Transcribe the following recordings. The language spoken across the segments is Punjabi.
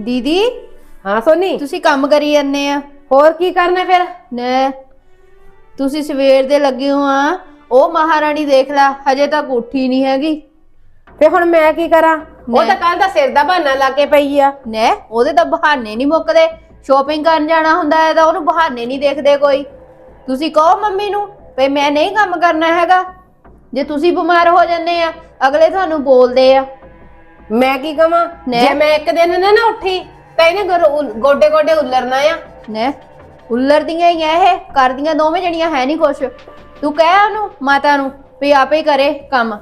ਦੀਦੀ? ਹਾਂ ਸੋਨੀ। ਤੁਸੀਂ ਕੰਮ ਕਰੀ ਜਾਂਦੇ ਆ। ਹੋਰ ਕੀ ਕਰਨਾ ਫਿਰ? ਨੇ ਤੁਸੀਂ ਸਵੇਰ ਦੇ ਲੱਗੇ ਹੋ ਆ। ਉਹ ਮਹਾਰਾਣੀ ਦੇਖ ਲੈ ਹਜੇ ਤੱਕ ਉੱਠੀ ਨਹੀਂ ਹੈਗੀ। ਤੇ ਹੁਣ ਮੈਂ ਕੀ ਕਰਾਂ? ਉਹ ਤਾਂ ਕੱਲ ਦਾ ਸਿਰ ਦਾ ਬਹਾਨਾ ਲਾ ਕੇ ਪਈ ਆ। ਨੇ ਉਹਦੇ ਤਾਂ ਬਹਾਨੇ ਨਹੀਂ ਮੁੱਕਦੇ। ਸ਼ੋਪਿੰਗ ਕਰਨ ਜਾਣਾ ਹੁੰਦਾ ਹੈ ਤਾਂ ਉਹਨੂੰ ਬਹਾਨੇ ਨਹੀਂ ਦੇਖਦੇ ਕੋਈ। ਤੁਸੀਂ ਕਹੋ ਮੰਮੀ ਨੂੰ ਵੀ ਮੈਂ ਨਹੀਂ ਕੰਮ ਕਰਨਾ ਹੈਗਾ। ਜੇ ਤੁਸੀਂ ਬਿਮਾਰ ਹੋ ਜੰਨੇ ਆ ਅਗਲੇ ਤੁਹਾਨੂੰ ਬੋਲਦੇ ਆ। ਮੈਂ ਕੀ ਕਵਾਂ? ਜੇ ਮੈਂ ਇੱਕ ਦਿਨ ਨਾ ਨਾ ਉੱਠੀ ਤਾਂ ਇਹਨੇ ਗੋਡੇ ਗੋਡੇ ਉੱਲਰਨਾ ਆ। ਨੇ ਉੱਲਰਦੀਆਂ ਹੀ ਆ ਇਹ ਕਰਦੀਆਂ ਦੋਵੇਂ ਜਣੀਆਂ ਹੈ ਨਹੀਂ ਕੁਛ। ਤੂੰ ਕਹਿ ਉਹਨੂੰ ਮਾਤਾ ਨੂੰ ਵੀ ਆਪੇ ਕਰੇ ਕੰਮ।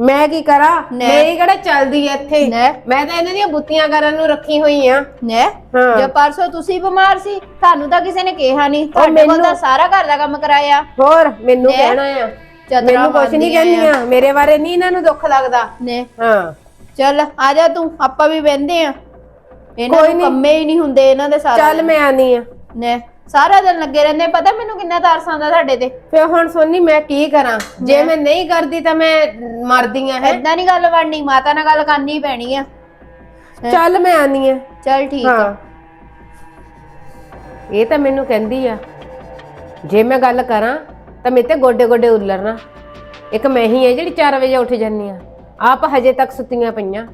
ਮੈਂ ਕੀ ਕਰਾਂ? ਮੇਰੀ ਕਿਹੜਾ ਚੱਲਦੀ ਐ ਇੱਥੇ? ਮੈਂ ਤਾਂ ਇਹਨਾਂ ਦੀਆਂ ਬੁੱਤੀਆਂ ਕਰਨ ਨੂੰ ਰੱਖੀ ਹੋਈ ਆ। ਨੇ। ਹਾਂ। ਜੇ ਪਰਸੋਂ ਤੁਸੀਂ ਬਿਮਾਰ ਸੀ ਤੁਹਾਨੂੰ ਤਾਂ ਕਿਸੇ ਨੇ ਕਿਹਾ ਨਹੀਂ ਤੁਹਾਡੇ ਕੋਲ ਮੈਨੂੰ- ਤਾਂ ਸਾਰਾ ਘਰ ਦਾ ਕੰਮ ਕਰਾਇਆ। ਹੋਰ ਮੈਨੂੰ? ਕਹਿਣਾ ਆ। ਚਤਰਾ ਮੈਨੂੰ ਕੁਛ ਨਹੀਂ ਕਹਿੰਦੀਆਂ। ਮੇਰੇ ਬਾਰੇ ਨਹੀਂ ਇਹਨਾਂ ਨੂੰ ਦੁੱਖ ਲੱਗਦਾ। ਨੇ। ਹਾਂ। ਚੱਲ ਆ ਜਾ ਤੂੰ ਆਪਾਂ ਵੀ ਬਹਿੰਦੇ ਆ। ਇਹਨਾਂ ਕੋਈ ਨੂੰ ਨੀ। ਕੰਮੇ ਹੀ ਨਹੀਂ ਹੁੰਦੇ ਇਹਨਾਂ ਦੇ ਸਾਰੇ ਚੱਲ ਮੈਂ ਆਨੀ ਆ। ਨੇ ਸਾਰਾ ਦਿਨ ਲੱਗੇ ਰਹਿੰਦੇ ਪਤਾ ਮੈਨੂੰ ਕਿੰਨਾ ਤਰਸ ਆਉਂਦਾ ਤੁਹਾਡੇ ਤੇ। ਫੇ ਹੁਣ ਸੋਨੀ ਮੈਂ ਕੀ ਕਰਾਂ? ਜੇ ਮੈਂ ਨਹੀਂ ਕਰਦੀ ਤਾਂ ਮੈਂ ਮਰਦੀ ਆ ਹੈ? ਏਦਾਂ ਨਹੀਂ ਗੱਲ ਬਣਨੀ ਮਾਤਾ ਨਾਲ ਗੱਲ ਕਰਨੀ ਪੈਣੀ ਆ। ਚੱਲ ਮੈਂ ਆਨੀ ਆ। ਚੱਲ ਠੀਕ ਹਾਂ। ਆ ਇਹ ਤਾਂ ਮੈਨੂੰ ਕਹਿੰਦੀ ਆ ਜੇ ਮੈਂ ਗੱਲ ਕਰਾਂ ਤਾਂ ਮੇਰੇ ਤੇ ਗੋਡੇ ਗੋਡੇ ਉੱਲਰਨਾ। ਇੱਕ ਮੈਂ ਹੀ ਆ ਜਿਹੜੀ 4 ਵਜੇ ਉੱਠ ਜੰਨੀ ਆ। ਆਪ ਹਜੇ ਤੱਕ ਸੁੱਤੀਆਂ ਪਈਆਂ।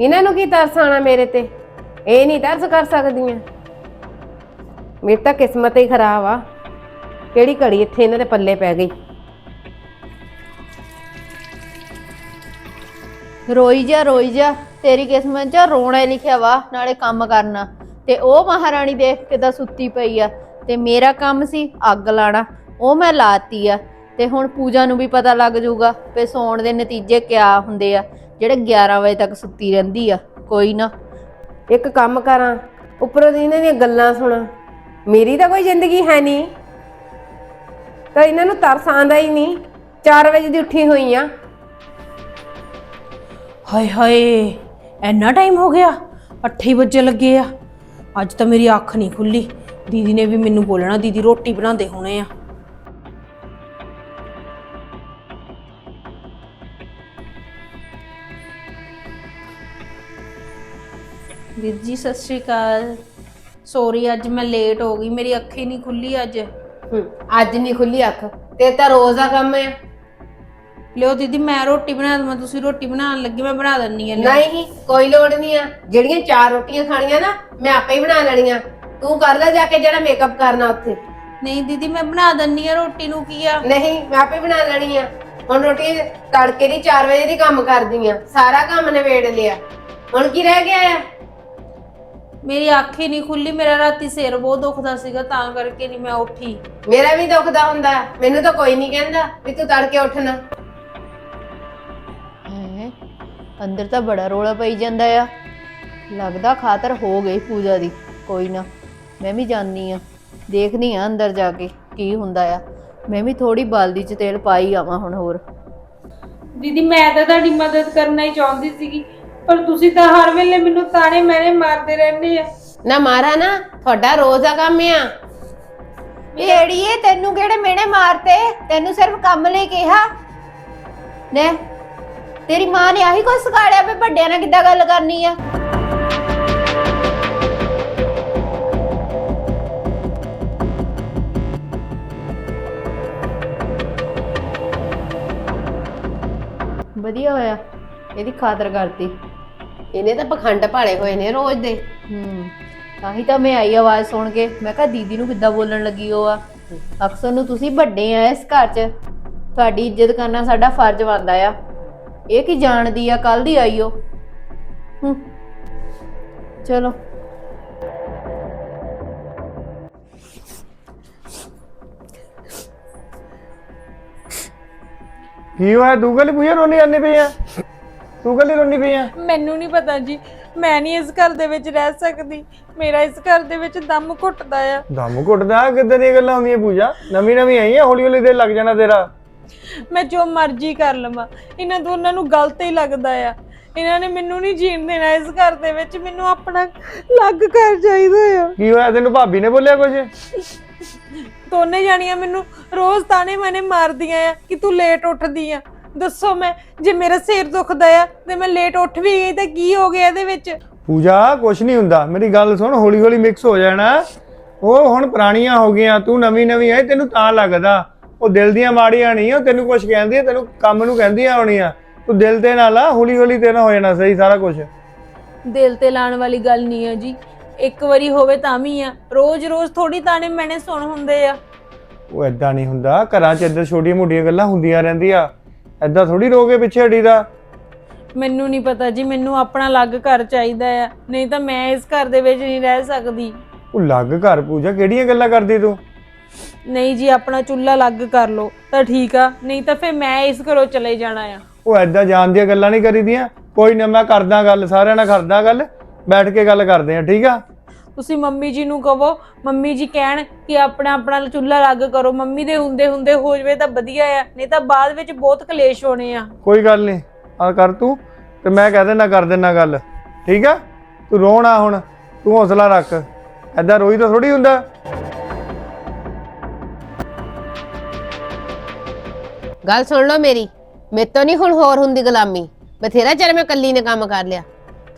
ਇਹਨਾਂ ਨੂੰ ਕੀ ਤਰਸ ਆਣਾ ਮੇਰੇ ਤੇ? ਇਹ ਨਹੀਂ ਤਰਸ ਕਰ ਸਕਦੀਆਂ। ਮੇਰੀ ਤਾਂ ਕਿਸਮਤ ਹੀ ਖਰਾਬ ਆ। ਕਿਹੜੀ ਘੜੀ ਇੱਥੇ ਇਹਨਾਂ ਦੇ ਪੱਲੇ ਪੈ ਗਈ? ਰੋਈ ਜਾ ਰੋਈ ਜਾ। ਤੇਰੀ ਕਿਸਮਤ 'ਚ ਰੋਣਾ ਹੀ ਲਿਖਿਆ ਵਾ, ਨਾਲੇ ਕੰਮ ਕਰਨਾ। ਤੇ ਉਹ ਮਹਾਰਾਣੀ ਦੇਖ ਕੇ ਸੁੱਤੀ ਪਈ ਆ। ਤੇ ਮੇਰਾ ਕੰਮ ਸੀ ਅੱਗ ਲਾਣਾ। ਉਹ ਮੈਂ ਲਾਤੀ ਆ। ਤੇ ਹੁਣ ਪੂਜਾ ਨੂੰ ਵੀ ਪਤਾ ਲੱਗ ਜਾਊਗਾ ਵੀ ਸੌਣ ਦੇ ਨਤੀਜੇ ਕਿਆ ਹੁੰਦੇ ਆ ਜਿਹੜੇ 11 ਵਜੇ ਤੱਕ ਸੁੱਤੀ ਰਹਿੰਦੀ ਆ ਕੋਈ ਨਾ। ਇੱਕ ਕੰਮ ਕਰਾਂ ਉੱਪਰੋਂ ਦੀ ਇਹਨਾਂ ਦੀਆਂ ਗੱਲਾਂ ਸੁਣਾ। ਮੇਰੀ ਤਾਂ ਕੋਈ ਜ਼ਿੰਦਗੀ ਹੈ ਨਹੀਂ। ਤਾਂ ਇਹਨਾਂ ਨੂੰ ਤਰਸ ਆਂਦਾ ਹੀ ਨਹੀਂ। 4 ਵਜੇ ਦੀ ਉੱਠੀ ਹੋਈ ਆ। ਹਾਏ ਹਾਏ ਇੰਨਾ ਟਾਈਮ ਹੋ ਗਿਆ 8 ਵਜੇ ਲੱਗੇ ਆ। ਅੱਜ ਤਾਂ ਮੇਰੀ ਅੱਖ ਨਹੀਂ ਖੁੱਲੀ। ਦੀਦੀ ਨੇ ਵੀ ਮੈਨੂੰ ਬੋਲਣਾ ਦੀਦੀ ਰੋਟੀ ਬਣਾਉਂਦੇ ਹੋਣੇ ਆ। ਦੀਦੀ ਜੀ ਸਤਿ ਸ਼੍ਰੀ ਅਕਾਲ। ਸੌਰੀ ਅੱਜ ਮੈਂ ਲੇਟ ਹੋ ਗਈ। ਮੇਰੀ ਅੱਖ ਹੀ ਨਹੀਂ ਖੁੱਲੀ ਅੱਜ। ਹੂੰ, ਅੱਜ ਨਹੀਂ ਖੁੱਲੀ ਅੱਖ। ਤੇ ਤਾਂ ਰੋਜ਼ ਦਾ ਕੰਮ ਹੈ। ਲਿਓ ਦੀਦੀ ਮੈਂ ਰੋਟੀ ਬਣਾ ਦਵਾਂ। ਤੁਸੀਂ ਰੋਟੀ ਬਣਾਉਣ ਲੱਗੀ ਮੈਂ ਬਣਾ ਦਿੰਨੀ ਆ ਲਿਓ। ਨਹੀਂ ਕੋਈ ਲੋੜ ਨਹੀਂ ਆ। ਜਿਹੜੀਆਂ ਚਾਰ ਰੋਟੀਆਂ ਖਾਣੀਆਂ ਨਾ ਮੈਂ ਆਪੇ ਹੀ ਬਣਾ ਲੈਣੀਆਂ। ਤੂੰ ਕਰ ਲੈ ਜਾ ਕੇ ਜਿਹੜਾ ਮੇਕਅਪ ਕਰਨਾ ਉੱਥੇ। ਨਹੀਂ ਦੀਦੀ ਮੈਂ ਬਣਾ ਦਿੰਨੀ ਆ ਰੋਟੀ ਨੂੰ ਕੀ ਆ? ਨਹੀਂ ਮੈਂ ਆਪੇ ਬਣਾ ਲੈਣੀ ਆ। ਹੁਣ ਰੋਟੀ ਤੜਕੇ ਦੀ 4 ਵਜੇ ਦੀ ਕੰਮ ਕਰਦੀ ਆ। ਸਾਰਾ ਕੰਮ ਨਿਬੇੜ ਲਿਆ। ਹੁਣ ਕੀ ਰਹਿ ਗਿਆ ਆ? ਮੇਰੀ ਅੱਖ ਹੀ ਨਹੀਂ ਖੁੱਲੀ ਮੇਰਾ ਰਾਤੀ ਸਿਰ ਬਹੁਤ ਦੁਖਦਾ ਸੀਗਾ ਤਾਂ ਕਰਕੇ ਨਹੀਂ ਮੈਂ ਉੱਠੀ। ਮੇਰਾ ਵੀ ਦੁਖਦਾ ਹੁੰਦਾ ਮੈਨੂੰ ਤਾਂ ਕੋਈ ਨਹੀਂ ਕਹਿੰਦਾ ਵੀ ਤੂੰ ਤੜਕੇ ਉੱਠਣਾ ਹੈ ਅੰਦਰ ਤਾਂ ਬੜਾ ਰੋਲਾ ਪਈ ਜਾਂਦਾ ਆ। ਲੱਗਦਾ ਖਾਤਰ ਹੋ ਗਈ ਪੂਜਾ ਦੀ ਕੋਈ ਨਾ ਮੈਂ ਵੀ ਜਾਣੀ ਆ। ਦੇਖਦੀ ਆ ਅੰਦਰ ਜਾ ਕੇ ਕੀ ਹੁੰਦਾ ਆ। ਮੈਂ ਵੀ ਥੋੜੀ ਬਾਲਦੀ ਚ ਤੇਲ ਪਾਈ ਆਵਾਂ ਹੁਣ ਹੋਰ। ਦੀਦੀ ਮੈਂ ਤਾਂ ਤੁਹਾਡੀ ਮਦਦ ਕਰਨਾ ਹੀ ਚਾਹੁੰਦੀ ਸੀਗੀ। ਪਰ ਤੁਸੀਂ ਤਾਂ ਹਰ ਵੇਲੇ ਮੈਨੂੰ ਤਾਣੇ ਮੈਨੇ ਮਾਰਦੇ ਰਹਿੰਦੇ ਆ। ਨਾ ਮਾਰਾ ਨਾ ਤੁਹਾਡਾ ਰੋਜ਼ ਦਾ ਕੰਮ ਆ। ਏੜੀਏ ਤੈਨੂੰ ਕਿਹੜੇ ਮੇਣੇ ਮਾਰਤੇ? ਤੈਨੂੰ ਸਿਰਫ ਕੰਮ ਲਈ ਕਿਹਾ। ਨੇ ਤੇਰੀ ਮਾਂ ਨੇ ਆਹੀ ਕੁਛ ਸਿਖਾੜਿਆ ਵੀ ਵੱਡਿਆਂ ਨਾਲ ਕਿੱਦਾਂ ਗੱਲ ਕਰਨੀ ਆ। ਵਧੀਆ ਹੋਇਆ ਇਹਦੀ ਖਾਤਰ ਕਰਤੀ। ਇਹਨੇ ਤਾਂ ਪਖੰਡ ਭਾਲੇ ਹੋਏ ਨੇ ਰੋਜ਼ ਦੇ। ਹੂੰ ਤਾਂ ਹੀ ਤਾਂ ਮੈਂ ਆਈ ਆਵਾਜ਼ ਸੁਣ ਕੇ। ਮੈਂ ਕਿਹਾ ਦੀਦੀ ਨੂੰ ਕਿੱਦਾਂ ਬੋਲਣ ਲੱਗੀ ਉਹ ਆ? ਅਕਸਰ ਨੂੰ ਤੁਸੀਂ ਵੱਡੇ ਆ ਇਸ ਘਰ 'ਚ। ਤੁਹਾਡੀ ਇੱਜ਼ਤ ਕਰਨਾ ਸਾਡਾ ਫਰਜ਼ ਬਣਦਾ ਆ। ਇਹ ਕੀ ਜਾਣਦੀ ਆ? ਕੱਲ ਦੀ ਆਈ ਉਹ। ਹੂੰ ਚਲੋ। ਕੀ ਹੋਇਆ? ਕੱਲੀ ਪੂਜਾ ਰੋਣੀ ਜਾਂਦੀ ਪਈ ਆ? ਤੂੰ ਕੱਲੀ ਰੋਣੀ ਪਈ ਆ? ਮੈਨੂੰ ਨਹੀਂ ਪਤਾ ਜੀ ਮੈਂ ਨਹੀਂ ਇਸ ਘਰ ਦੇ ਵਿੱਚ ਰਹਿ ਸਕਦੀ। ਮੇਰਾ ਇਸ ਘਰ ਦੇ ਵਿੱਚ ਦਮ ਘੁੱਟਦਾ ਆ। ਦਮ ਘੁੱਟਦਾ? ਕਿੱਦਾਂ ਦੀਆਂ ਗੱਲਾਂ ਹੁੰਦੀਆਂ ਪੂਜਾ? ਨਵੀਂ ਨਵੀਂ ਆਈ ਆ ਹੌਲੀ ਹੌਲੀ ਦਿਲ ਲੱਗ ਜਾਣਾ ਤੇਰਾ। ਮੈਂ ਜੋ ਮਰਜ਼ੀ ਕਰ ਲਵਾਂ ਇਹਨਾਂ ਦੋਨਾਂ ਨੂੰ ਗਲਤ ਹੀ ਲੱਗਦਾ ਆ। ਇਹਨਾਂ ਨੇ ਮੈਨੂੰ ਨਹੀਂ ਜੀਣ ਦੇਣਾ ਇਸ ਘਰ ਦੇ ਵਿੱਚ ਮੈਨੂੰ ਆਪਣਾ ਲੱਗ ਘਰ ਚਾਹੀਦਾ ਆ। ਕੀ ਹੋਇਆ? ਤੈਨੂੰ ਭਾਬੀ ਨੇ ਬੋਲਿਆ ਕੁਝ ਦੋਨੇ ਜਾਣੀਆਂ ਮੈਨੂੰ ਰੋਜ਼ ਤਾਨੇ ਮੈਨੇ ਮਾਰਦੀਆਂ ਆ ਕਿ ਤੂੰ ਲੇਟ ਉੱਠਦੀ ਆ। ਦੱਸੋ ਮੈਂ ਜੇ ਮੇਰਾ ਸਿਰ ਦੁਖਦਾ ਆ ਤੇ ਮੈਂ ਲੇਟ ਉੱਠ ਵੀ ਗਈ ਤਾਂ ਕੀ ਹੋ ਗਿਆ ਇਹਦੇ ਵਿੱਚ? ਪੂਜਾ ਕੁਛ ਨਹੀਂ ਹੁੰਦਾ। ਮੇਰੀ ਗੱਲ ਸੁਣ ਹੌਲੀ ਹੌਲੀ ਮਿਕਸ ਹੋ ਜਾਣਾ। ਉਹ ਹੁਣ ਪੁਰਾਣੀਆਂ ਹੋ ਗਈਆਂ ਤੂੰ ਨਵੀਂ ਨਵੀਂ ਹੈ ਤੈਨੂੰ ਤਾਂ ਲੱਗਦਾ। ਉਹ ਦਿਲ ਦੀਆਂ ਮਾੜੀਆਂ ਨਹੀਂ ਉਹ ਤੈਨੂੰ ਕੁਛ ਕਹਿੰਦੀ ਆ ਤੈਨੂੰ ਕੰਮ ਨੂੰ ਕਹਿੰਦੀਆਂ ਹੋਣੀਆਂ। ਤੂੰ ਦਿਲ ਤੇ ਨਾ ਲਾ ਹੌਲੀ ਹੌਲੀ ਤੇ ਨਾ ਹੋ ਜਾਣਾ ਸਹੀ ਸਾਰਾ ਕੁਝ ਦਿਲ ਤੇ ਲਾਣ ਵਾਲੀ ਗੱਲ ਨਹੀਂ ਹੈ ਜੀ। ਇੱਕ ਵਾਰੀ ਹੋਵੇ ਤਾਂ ਵੀ ਆ। ਰੋਜ਼-ਰੋਜ਼ ਥੋੜੀ ਤਾਣੇ ਮੈਨੇ ਸੁਣ ਹੁੰਦੇ ਆ। ਉਹ ਐਦਾਂ ਨਹੀਂ ਹੁੰਦਾ। ਘਰਾਂ 'ਚ ਇੱਧਰ ਛੋਟੀਆਂ ਮੋਟੀਆਂ ਗੱਲਾਂ ਹੁੰਦੀਆਂ ਰਹਿੰਦੀਆਂ। ਐਦਾਂ ਥੋੜੀ ਰੋਗੇ ਪਿੱਛੇ ਹਟੀਦਾ ਮੈਨੂੰ ਨਹੀਂ ਪਤਾ ਜੀ ਮੈਨੂੰ ਆਪਣਾ ਅਲੱਗ ਘਰ ਚਾਹੀਦਾ ਆ। ਨਹੀਂ ਤਾਂ ਮੈਂ ਇਸ ਘਰ ਦੇ ਵਿੱਚ ਨਹੀਂ ਰਹਿ ਸਕਦੀ। ਉਹ ਲੱਗ ਘਰ ਪੂਜਾ ਕਿਹੜੀਆਂ ਗੱਲਾਂ ਕਰਦੀ ਤੂੰ? ਨਹੀਂ ਜੀ ਆਪਣਾ ਚੁੱਲ੍ਹਾ ਅਲੱਗ ਕਰ ਲਓ ਤਾਂ ਠੀਕ ਆ। ਨਹੀਂ ਤਾਂ ਫਿਰ ਮੈਂ ਇਸ ਘਰੋਂ ਚਲੇ ਜਾਣਾ ਆ। ਉਹ ਐਦਾਂ ਜਾਣ ਦੀਆਂ ਗੱਲਾਂ ਨਹੀਂ ਕਰੀਦੀਆਂ। ਕੋਈ ਨਾ ਮੈਂ ਕਰਦਾ ਗੱਲ ਸਾਰਿਆਂ ਨਾਲ ਕਰਦਾ ਗੱਲ ਬੈਠ ਕੇ ਗੱਲ ਕਰਦੇ ਆ ਠੀਕ ਆ? ਤੁਸੀਂ ਮੰਮੀ ਜੀ ਨੂੰ ਕਹੋ ਮੰਮੀ ਜੀ ਕਹਿਣ ਕਿ ਆਪਣਾ ਆਪਣਾ ਚੁੱਲ੍ਹਾ ਅਲੱਗ ਕਰੋ ਮੰਮੀ ਦੇ ਹੁੰਦੇ ਹੁੰਦੇ ਹੋ ਜਵੇ ਤਾਂ ਵਧੀਆ ਆ ਨਹੀਂ ਤਾਂ ਬਾਅਦ ਵਿੱਚ ਬਹੁਤ ਕਲੇਸ਼ ਹੋਣੇ ਆ। ਕੋਈ ਗੱਲ ਨਹੀਂ ਆ ਕਰ ਤੂੰ ਤੇ ਮੈਂ ਕਹਿ ਦੇਣਾ ਕਰ ਦੇਣਾ ਗੱਲ ਠੀਕ ਆ? ਤੂੰ ਰੋਣਾ ਹੁਣ ਤੂੰ ਹੌਸਲਾ ਰੱਖ ਐਦਾਂ ਰੋਈ ਤਾਂ ਥੋੜੀ ਹੁੰਦਾ। ਗੱਲ ਸੁਣ ਲਓ ਮੇਰੀ ਮੇਰੇ ਤੋਂ ਨਹੀਂ ਹੁਣ ਹੋਰ ਹੁੰਦੀ ਗੁਲਾਮੀ ਬਥੇਰਾ ਚਿਰ ਮੈਂ ਕੱਲੀ ਨੇ ਕੰਮ ਕਰ ਲਿਆ।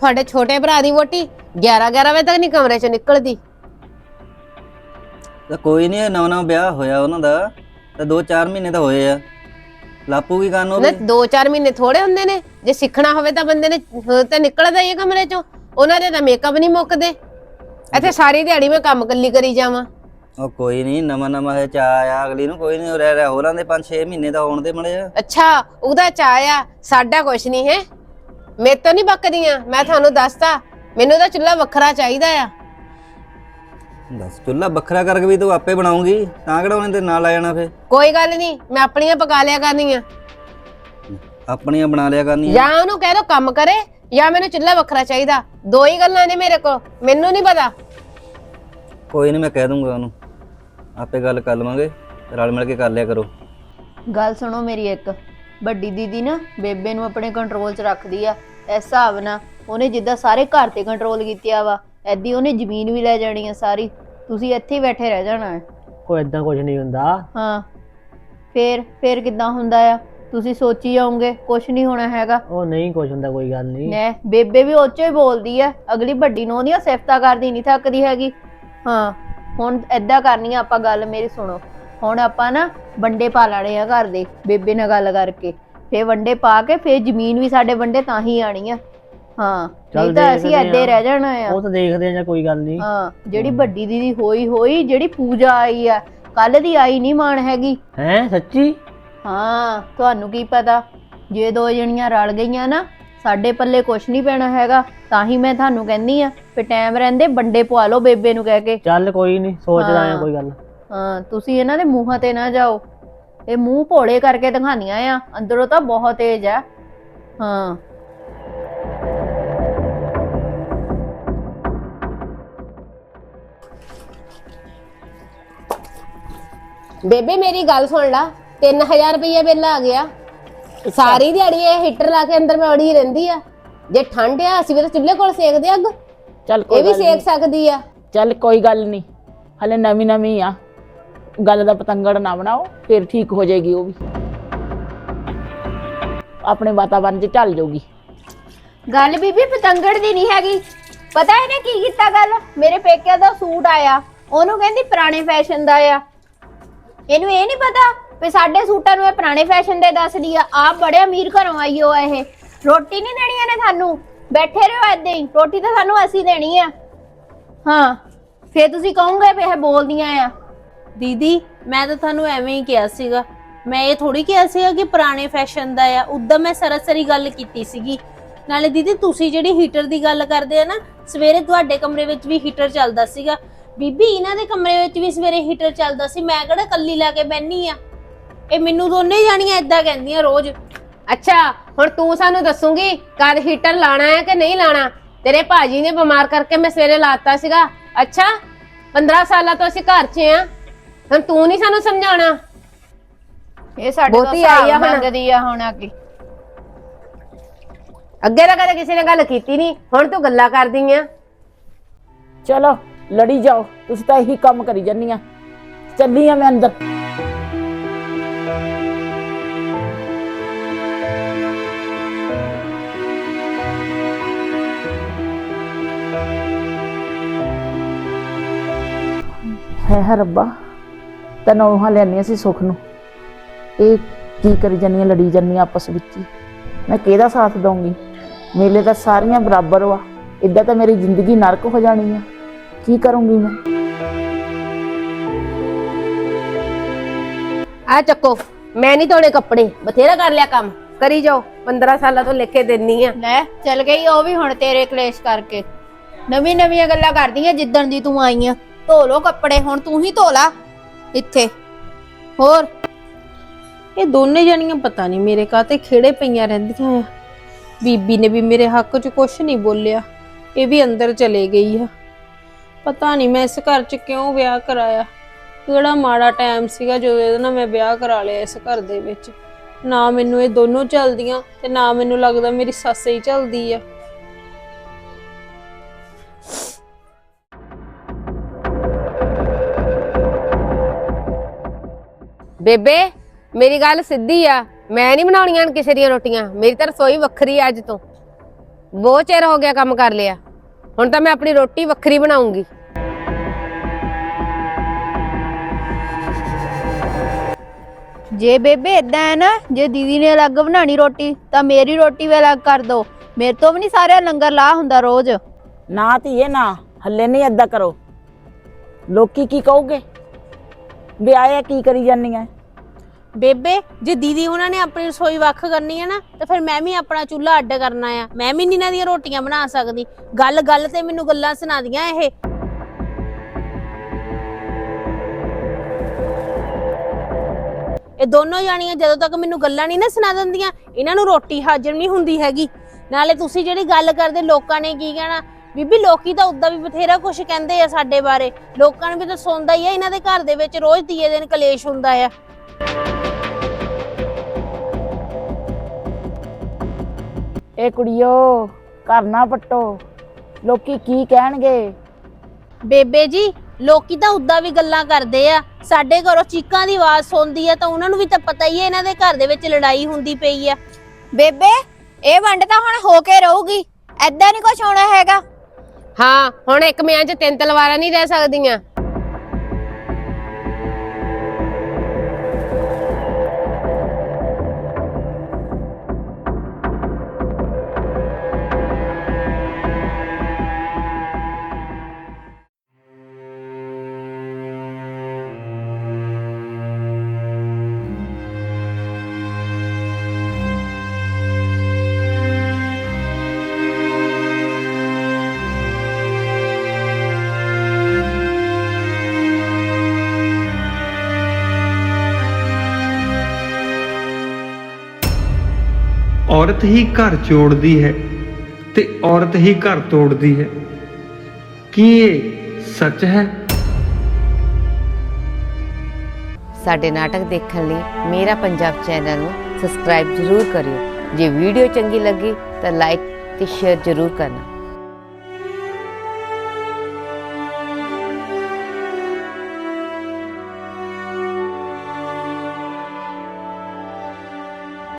ਤੁਹਾਡੇ ਛੋਟੇ ਭਰਾ ਦੀ ਵੋਟੀ 11 11 ਵਜੇ ਤੱਕ ਨਹੀਂ ਕਮਰੇ ਚੋਂ ਨਿਕਲਦੀ। ਤਾਂ ਕੋਈ ਨਹੀਂ ਨਵਾਂ ਨਵਾਂ ਵਿਆਹ ਹੋਇਆ ਉਹਨਾਂ ਦਾ ਤਾਂ 2-4 ਮਹੀਨੇ ਤਾਂ ਹੋਏ ਆ। ਲਾਪੂਗੀ ਕੰਨ ਉਹ ਨਾ ਵੀ? 2-4 ਮਹੀਨੇ ਥੋੜੇ ਹੁੰਦੇ ਨੇ। ਜੇ ਸਿੱਖਣਾ ਹੋਵੇ ਤਾਂ ਬੰਦੇ ਨੇ ਤਾਂ ਨਿਕਲਦਾ ਹੀ ਹੈ ਕਮਰੇ ਚੋਂ। ਉਹਨਾਂ ਦੇ ਤਾਂ ਮੇਕਅਪ ਨਹੀਂ ਮੁੱਕਦੇ। ਇੱਥੇ ਸਾਰੀ ਦਿਹਾੜੀ ਮੈਂ ਕੰਮ ਕੱਲੀ ਕਰੀ ਜਾਵਾਂ। ਉਹ ਕੋਈ ਨਹੀਂ ਨਵਾਂ ਨਵਾਂ ਹੈ ਚਾ ਆਇਆ ਅਗਲੀ ਨੂੰ ਕੋਈ ਨਹੀਂ ਰਹਿ ਰਿਹਾ ਹੋਰਾਂ ਦੇ 5-6 ਮਹੀਨੇ ਤਾਂ ਹੋਣ ਦੇ ਮੜੇ ਆ ਅੱਛਾ ਉਹਦਾ ਚਾਹ ਆ ਸਾਡਾ ਕੁਛ ਨਹੀਂ ਹੈ। ਮੇਰੇ ਤੋਂ ਨਹੀਂ ਬਕਦੀਆਂ। ਮੈਂ ਤੁਹਾਨੂੰ ਦੱਸਤਾ ਮੈਨੂੰ ਤਾਂ ਚੁੱਲ੍ਹਾ ਵੱਖਰਾ ਚਾਹੀਦਾ ਆ। ਦੱਸ ਚੁੱਲ੍ਹਾ ਵੱਖਰਾ ਕਰਕੇ ਵੀ ਤੂੰ ਆਪੇ ਬਣਾਉਂਗੀ ਤਾਂ ਕਿਹੜਾ ਉਹਨੇ ਤੇ ਨਾਲ ਆ ਜਾਣਾ ਫੇ ਕੋਈ ਗੱਲ ਨਹੀਂ ਮੈਂ ਆਪਣੀਆਂ ਪਕਾ ਲਿਆ ਕਰਨੀਆਂ। ਆਪਣੀਆਂ ਬਣਾ ਲਿਆ ਕਰਨੀ ਜਾਂ ਉਹਨੂੰ ਕਹਿ ਦੋ ਕੰਮ ਕਰੇ ਜਾਂ ਮੈਨੂੰ ਚੁੱਲ੍ਹਾ ਵੱਖਰਾ ਚਾਹੀਦਾ। ਦੋ ਹੀ ਗੱਲਾਂ ਨੇ ਮੇਰੇ ਕੋਲ ਮੈਨੂੰ ਨਹੀਂ ਪਤਾ। ਕੋਈ ਨਹੀਂ ਮੈਂ ਕਹਿ ਦੂੰਗਾ ਉਹਨੂੰ। ਆਪੇ ਗੱਲ ਕਰ ਲਵਾਂਗੇ ਰਲ ਮਿਲ ਕੇ ਕਰ ਲਿਆ ਕਰੋ। ਗੱਲ ਸੁਣੋ ਮੇਰੀ ਇੱਕ ਵੱਡੀ ਦੀਦੀ ਨਾ ਬੇਬੇ ਨੂੰ ਆਪਣੇ ਕੰਟਰੋਲ 'ਚ ਰੱਖਦੀ ਆ। ਇਸ ਹਿਸਾਬ ਨਾਲ ਉਹਨੇ ਜਿੱਦਾਂ ਸਾਰੇ ਘਰ ਤੇ ਕੰਟਰੋਲ ਕੀਤਿਆ ਵਾ ਐਦੀ ਉਹਨੇ ਜ਼ਮੀਨ ਵੀ ਲੈ ਜਾਣੀ ਆ ਸਾਰੀ ਤੁਸੀਂ ਇੱਥੇ ਹੀ ਬੈਠੇ ਰਹਿ ਜਾਣਾ ਹੈ। ਕੋਈ ਏਦਾਂ ਕੁਝ ਨਹੀਂ ਹੁੰਦਾ। ਹਾਂ ਫੇਰ ਫੇਰ ਕਿੱਦਾਂ ਹੁੰਦਾ ਆ? ਤੁਸੀਂ ਸੋਚੀ ਜਾਓਗੇ ਕੁਝ ਨਹੀਂ ਹੋਣਾ ਹੈਗਾ। ਉਹ ਨਹੀਂ ਕੁਝ ਹੁੰਦਾ ਕੋਈ ਗੱਲ ਨਹੀਂ। ਨੇ ਬੇਬੇ ਵੀ ਉੱਚੇ ਹੀ ਬੋਲਦੀ ਆ ਅਗਲੀ ਵੱਡੀ ਨੂੰ ਉਹਦੀਆਂ ਸਿਫਤਾਂ ਕਰਦੀ ਨਹੀਂ ਥੱਕਦੀ ਹੈਗੀ। ਹਾਂ ਹੁਣ ਏਦਾਂ ਕਰਨੀ ਆ ਆਪਾਂ ਗੱਲ ਮੇਰੀ ਸੁਣੋ। ਹੁਣ ਆਪਾਂ ਨਾ ਵੰਡੇ ਪਾ ਲੈਣੇ ਆ ਘਰ ਦੇ ਬੇਬੇ ਨਾਲ ਗੱਲ ਕਰਕੇ। ਫੇਰ ਵੰਡੇ ਪਾ ਕੇ ਫੇਰ ਜ਼ਮੀਨ ਵੀ ਸਾਡੇ ਵੰਡੇ ਤਾਂ ਹੀ ਆਣੀ ਆ। ਹਾਂ ਨਹੀਂ ਤਾਂ ਅਸੀਂ ਐਦੇ। ਰਹਿ ਜਾਣਾ ਆ। ਉਹ ਤਾਂ ਦੇਖਦੇ ਆ ਜਾਂ ਕੋਈ ਗੱਲ ਨਹੀਂ। ਹਾਂ ਜਿਹੜੀ ਵੱਡੀ ਦੀਦੀ ਹੋਈ ਹੋਈ ਜਿਹੜੀ ਪੂਜਾ ਆਈ ਆ ਕੱਲ ਦੀ ਆਈ ਨਹੀਂ ਮਾਣ ਹੈਗੀ। ਹੈ ਸੱਚੀ? ਹਾਂ ਤੁਹਾਨੂੰ ਕੀ ਪਤਾ ਜੇ ਦੋ ਜਣੀਆਂ ਰਲ ਗਈਆਂ ਨਾ ਸਾਡੇ ਪੱਲੇ ਕੁਛ ਨਹੀਂ ਪੈਣਾ ਹੈਗਾ ਤਾਂ ਹੀ ਮੈਂ ਤੁਹਾਨੂੰ ਕਹਿੰਨੀ ਆ ਫੇ ਟਾਈਮ ਰਹਿੰਦੇ ਬੰਡੇ ਪਵਾ ਲਓ ਬੇਬੇ ਨੂੰ ਕਹਿ ਕੇ। ਚੱਲ ਕੋਈ ਨਹੀਂ ਸੋਚਦਾ ਆ। ਕੋਈ ਗੱਲ। ਹਾਂ ਤੁਸੀਂ ਇਹਨਾਂ ਦੇ ਮੂੰਹਾਂ ਤੇ ਨਾ ਜਾਓ। ਇਹ ਮੂੰਹ ਭੋਲੇ ਕਰਕੇ ਦਿਖਾਉਂਦੀਆਂ ਆ ਅੰਦਰੋਂ ਤਾਂ ਬਹੁਤ ਤੇਜ਼ ਆ। ਹਾਂ। ਬੇਬੇ ਮੇਰੀ ਗੱਲ ਸੁਣ ਲਾ 3000 ਰੁਪਏ ਬਿੱਲ ਆ ਗਿਆ। ਸਾਰੀ ਦਿਹਾੜੀ ਇਹ ਹੀਟਰ ਲਾ ਕੇ ਅੰਦਰ ਮੈਂ ਅੜੀ ਰਹਿੰਦੀ ਆ। ਜੇ ਠੰਡ ਆ ਅਸੀਂ ਵੀ ਤਾਂ ਚੁੱਲ੍ਹੇ ਕੋਲ ਸੇਕਦੇ ਆ ਅੱਗ। ਚੱਲ ਇਹ ਕੋਈ ਵੀ ਗੱਲ ਸੇਕ ਸਕਦੀ ਆ। ਚੱਲ ਕੋਈ ਗੱਲ ਨਹੀਂ। ਹਲੇ ਨਵੀਂ ਨਵੀਂ ਆ। ਗੱਲ ਦਾ ਪਤੰਗੜ ਨਾ ਬਣਾਓ, ਫਿਰ ਠੀਕ ਹੋ ਜਾਏਗੀ ਉਹ ਵੀ। ਆਪਣੇ ਵਾਤਾਵਰਣ 'ਚ ਢਲ ਜਾਊਗੀ। ਗੱਲ ਬੀਬੀ ਪਤੰਗੜ ਦੀ ਨਹੀਂ ਹੈਗੀ। ਪਤਾ ਇਹਨੇ ਕੀ ਕੀਤਾ ਗੱਲ? ਮੇਰੇ ਪੇਕਿਆਂ ਦਾ ਸੂਟ ਆਇਆ, ਉਹਨੂੰ ਕਹਿੰਦੀ ਪੁਰਾਣੇ ਫੈਸ਼ਨ ਦਾ ਆ। ਇਹਨੂੰ ਇਹ ਨਹੀਂ ਪਤਾ ਵੀ ਸਾਡੇ ਸੂਟਾਂ ਨੂੰ ਇਹ ਪੁਰਾਣੇ ਫੈਸ਼ਨ ਦੇ ਦੱਸਦੀ ਆ। ਆਪ ਬੜੇ ਅਮੀਰ ਘਰੋਂ ਆਈ ਹੋ ਇਹ। ਰੋਟੀ ਨਹੀਂ ਦੇਣੀ ਇਹਨੇ ਸਾਨੂੰ। ਬੈਠੇ ਰਹੋ ਏਦਾਂ ਹੀ। ਰੋਟੀ ਤਾਂ ਸਾਨੂੰ ਅਸੀਂ ਦੇਣੀ ਆ। ਹਾਂ, ਫੇਰ ਤੁਸੀਂ ਕਹੋਗੇ ਵੀ ਇਹ ਬੋਲਦੀਆਂ ਆ। ਦੀਦੀ, ਮੈਂ ਤਾਂ ਤੁਹਾਨੂੰ ਐਵੇਂ ਹੀ ਕਿਹਾ ਸੀਗਾ। ਮੈਂ ਇਹ ਥੋੜੀ ਕਿਹਾ ਸੀਗਾ ਕਿ ਪੁਰਾਣੇ ਫੈਸ਼ਨ ਦਾ ਆ, ਉਦਾਂ ਮੈਂ ਸਰਸਰੀ ਗੱਲ ਕੀਤੀ ਸੀਗੀ। ਨਾਲੇ ਦੀਦੀ, ਤੁਸੀਂ ਜਿਹੜੀ ਹੀਟਰ ਦੀ ਗੱਲ ਕਰਦੇ ਆ ਨਾ, ਸਵੇਰੇ ਤੁਹਾਡੇ ਕਮਰੇ ਵਿੱਚ ਵੀ ਹੀਟਰ ਚੱਲਦਾ ਸੀਗਾ। ਬੀਬੀ, ਇਹਨਾਂ ਦੇ ਕਮਰੇ ਵਿੱਚ ਵੀ ਸਵੇਰੇ ਹੀਟਰ ਚੱਲਦਾ ਸੀ, ਮੈਂ ਕਿਹੜਾ ਕੱਲੀ ਲਾ ਕੇ ਬੈਣੀ ਆ? ਇਹ ਮੈਨੂੰ ਦੋਨੇ ਜਾਣੀਆਂ ਇਦਾਂ ਕਹਿੰਦੀਆਂ ਰੋਜ਼। ਅੱਛਾ, ਹੁਣ ਤੂੰ ਸਾਨੂੰ ਦੱਸੂਗੀ ਕਦ ਹੀਟਰ ਲਾਣਾ ਹੈ ਕਿ ਨਹੀਂ ਲਾਣਾ? ਤੇਰੇ ਭਾਜੀ ਨੇ ਬਿਮਾਰ ਕਰਕੇ ਮੈਂ ਸਵੇਰੇ ਲਾਤਾ ਸੀਗਾ। ਅੱਛਾ 15 ਸਾਲਾਂ ਤੋਂ ਅਸੀਂ ਘਰ 'ਚ ਆ। ਹੁਣ ਤੂੰ ਨਹੀਂ ਸਾਨੂੰ ਸਮਝਾਉਣਾ। ਇਹ ਸਾਡੇ ਤੋਂ ਬਹੁਤੀ ਆ ਹੁਣ। ਮੰਗਦੀ ਆ ਹੁਣ ਅੱਗੇ। ਅੱਗੇ ਤਾਂ ਕਦੇ ਕਿਸੇ ਨੇ ਗੱਲ ਕੀਤੀ ਨਹੀਂ ਹੁਣ ਤੂੰ ਗੱਲਾਂ ਕਰਦੀ ਆ। ਚਲੋ ਲੜੀ ਜਾਓ ਤੁਸੀਂ ਤਾਂ ਇਹੀ ਕੰਮ ਕਰੀ ਜੰਨੀਆਂ ਚੱਲੀ ਆ ਮੈਂ ਅੰਦਰ। ਹੈ ਰੱਬਾ। ਤੈਨੂੰ ਉਹ ਲੈਣੀਆਂ ਸੀ ਸੁੱਖ ਨੂੰ। ਇਹ ਕੀ ਕਰੀ ਜਾਂਦੀਆਂ ਲੜੀ ਜਾਂਦੀਆਂ ਆਪਸ ਵਿੱਚ ਹੀ। ਮੈਂ ਕਿਹਦਾ ਸਾਥ ਦਊਂਗੀ? ਮੇਲੇ ਤਾਂ ਸਾਰੀਆਂ ਬਰਾਬਰ ਵਾ। ਇਦਾਂ ਤਾਂ ਮੇਰੀ ਜ਼ਿੰਦਗੀ ਨਰਕ ਹੋ ਜਾਣੀ ਆ। ਕੀ ਕਰੂੰਗੀ ਮੈਂ? ਆ ਚੱਕੋ ਮੈਂ ਨਹੀਂ ਧੋਣੇ ਕੱਪੜੇ। ਬਥੇਰਾ ਕਰ ਲਿਆ ਕੰਮ। ਕਰੀ ਜਾਓ 15 ਸਾਲਾਂ ਤੋਂ ਲਿਖ ਕੇ ਦਿੰਨੀ ਆ। ਲੈ ਚਲ ਗਈ ਉਹ ਵੀ ਹੁਣ ਤੇਰੇ ਕਲੇਸ਼ ਕਰਕੇ। ਨਵੀਂ ਨਵੀਆਂ ਗੱਲਾਂ ਕਰਦੀਆਂ ਜਿੱਦਣ ਦੀ ਤੂੰ ਆਈ ਆ। ਧੋ ਲੋ ਕੱਪੜੇ ਹੁਣ ਤੂੰ ਹੀ ਧੋ ਲਾ। ਇੱਥੇ। ਹੋਰ? ਇਹ ਦੋਨੇ ਜਣੀਆਂ ਪਤਾ ਨਹੀਂ ਮੇਰੇ ਕਾਤੇ ਖੇੜੇ ਪਈਆਂ ਰਹਿੰਦੀਆਂ ਆ। ਬੀਬੀ ਨੇ ਵੀ ਮੇਰੇ ਹੱਕ 'ਚ ਕੁਝ ਨਹੀਂ ਬੋਲਿਆ। ਇਹ ਵੀ ਅੰਦਰ ਚਲੇ ਗਈ ਆ। ਪਤਾ ਨਹੀਂ ਮੈਂ ਇਸ ਘਰ 'ਚ ਕਿਉਂ ਵਿਆਹ ਕਰਾਇਆ। ਕਿਹੜਾ ਮਾੜਾ ਟਾਈਮ ਸੀਗਾ ਜਦੋਂ ਇਹਦੇ ਨਾਲ ਮੈਂ ਵਿਆਹ ਕਰਾ ਲਿਆ ਇਸ ਘਰ ਦੇ ਵਿੱਚ। ਨਾ ਮੈਨੂੰ ਇਹ ਦੋਨੋਂ ਚੱਲਦੀਆਂ ਤੇ ਨਾ ਮੈਨੂੰ ਲੱਗਦਾ ਮੇਰੀ ਸੱਸ ਹੀ ਚੱਲਦੀ ਆ। ਬੇਬੇ ਮੇਰੀ ਗੱਲ ਸਿੱਧੀ ਆ। ਮੈਂ ਨਹੀਂ ਬਣਾਉਣੀਆਂ ਹਨ ਕਿਸੇ ਦੀਆਂ ਰੋਟੀਆਂ। ਮੇਰੀ ਤਾਂ ਰਸੋਈ ਵੱਖਰੀ ਆ ਅੱਜ ਤੋਂ। ਬਹੁਤ ਚਿਰ ਹੋ ਗਿਆ ਕੰਮ ਕਰ ਲਿਆ। ਹੁਣ ਤਾਂ ਮੈਂ ਆਪਣੀ ਰੋਟੀ ਵੱਖਰੀ ਬਣਾਉਂਗੀ। ਜੇ ਬੇਬੇ ਇਦਾਂ ਹੈ ਨਾ ਜੇ ਦੀਦੀ ਨੇ ਅਲੱਗ ਬਣਾਣੀ ਰੋਟੀ ਤਾਂ ਮੇਰੀ ਰੋਟੀ ਵੀ ਅਲੱਗ ਕਰ ਦੋ। ਮੇਰੇ ਤੋਂ ਵੀ ਨਹੀਂ ਸਾਰਿਆਂ ਲੰਗਰ ਲਾ ਹੁੰਦਾ ਰੋਜ਼। ਨਾ ਧੀਏ ਨਾ। ਹੱਲੇ ਨਹੀਂ ਏਦਾਂ ਕਰੋ। ਲੋਕੀ ਕੀ ਕਹੋਗੇ? ਵੀ ਆਇਆ ਕੀ ਕਰੀ ਜਾਂਦੀਆਂ ਬੇਬੇ, ਜੇ ਦੀਦੀ ਉਹਨਾਂ ਨੇ ਆਪਣੀ ਰਸੋਈ ਵੱਖ ਕਰਨੀ ਹੈ ਨਾ, ਤਾਂ ਫਿਰ ਮੈਂ ਵੀ ਆਪਣਾ ਚੁੱਲ੍ਹਾ ਅੱਡ ਕਰਨਾ ਆ। ਮੈਂ ਵੀ ਨੀ ਇਹਨਾਂ ਦੀਆਂ ਰੋਟੀਆਂ ਬਣਾ ਸਕਦੀ। ਗੱਲ ਗੱਲ ਤੇ ਮੈਨੂੰ ਗੱਲਾਂ ਸੁਣਾਦੀਆਂ ਇਹ। ਇਹ ਦੋਨੋਂ ਜਾਣੀਆਂ ਜਦੋਂ ਤੱਕ ਮੈਨੂੰ ਗੱਲਾਂ ਨਹੀਂ ਨਾ ਸੁਣਾ ਦਿੰਦੀਆਂ, ਇਹਨਾਂ ਨੂੰ ਰੋਟੀ ਹਾਜ਼ਮ ਨਹੀਂ ਹੁੰਦੀ ਹੈਗੀ। ਨਾਲੇ ਤੁਸੀਂ ਜਿਹੜੀ ਗੱਲ ਕਰਦੇ, ਲੋਕਾਂ ਨੇ ਕੀ ਕਹਿਣਾ? ਬੀਬੀ ਲੋਕੀ ਤਾਂ ਉਦਾਂ ਵੀ ਬਥੇਰਾ ਕੁਝ ਕਹਿੰਦੇ ਆ ਸਾਡੇ ਬਾਰੇ। ਲੋਕਾਂ ਨੂੰ ਵੀ ਤਾਂ ਸੁਣਦਾ ਹੀ ਆ ਇਹਨਾਂ ਦੇ ਘਰ ਦੇ ਵਿੱਚ ਰੋਜ਼ ਤੀਏ ਦਿਨ ਕਲੇਸ਼ ਹੁੰਦਾ ਆ। ਇਹ ਕੁੜੀਓ ਘਰ ਨਾ ਪੱਟੋ। ਲੋਕੀ ਕੀ ਕਹਿਣਗੇ? ਬੇਬੇ ਜੀ ਲੋਕੀ ਤਾਂ ਉਦਾਂ ਵੀ ਗੱਲਾਂ ਕਰਦੇ ਆ। ਸਾਡੇ ਘਰੋਂ ਚੀਕਾਂ ਦੀ ਆਵਾਜ਼ ਸੁਣਦੀ ਆ ਤਾਂ ਉਹਨਾਂ ਨੂੰ ਵੀ ਤਾਂ ਪਤਾ ਹੀ ਹੈ ਇਹਨਾਂ ਦੇ ਘਰ ਦੇ ਵਿੱਚ ਲੜਾਈ ਹੁੰਦੀ ਪਈ ਆ। ਬੇਬੇ ਇਹ ਵੰਡ ਤਾਂ ਹੁਣ ਹੋ ਕੇ ਰਹੂਗੀ। ਐਦਾਂ ਨਹੀਂ ਕੁਝ ਹੋਣਾ ਹੈਗਾ। ਹਾਂ ਹੁਣ ਇੱਕ ਮਿਆਂ 'ਚ ਤਿੰਨ ਤਲਵਾਰਾਂ ਨਹੀਂ ਰਹਿ ਸਕਦੀਆਂ। ਔਰਤ ਹੀ ਘਰ ਜੋੜਦੀ ਹੈ ਤੇ ਔਰਤ ਹੀ ਘਰ ਤੋੜਦੀ ਹੈ। ਕੀ ਇਹ ਸੱਚ ਹੈ? ਸਾਡੇ ਨਾਟਕ ਦੇਖਣ ਲਈ ਮੇਰਾ ਪੰਜਾਬ ਚੈਨਲ ਨੂੰ ਸਬਸਕ੍ਰਾਈਬ ਜ਼ਰੂਰ ਕਰਿਓ। ਜੇ ਵੀਡੀਓ ਚੰਗੀ ਲੱਗੀ ਤਾਂ ਲਾਈਕ ਤੇ ਸ਼ੇਅਰ ਜ਼ਰੂਰ ਕਰਨਾ।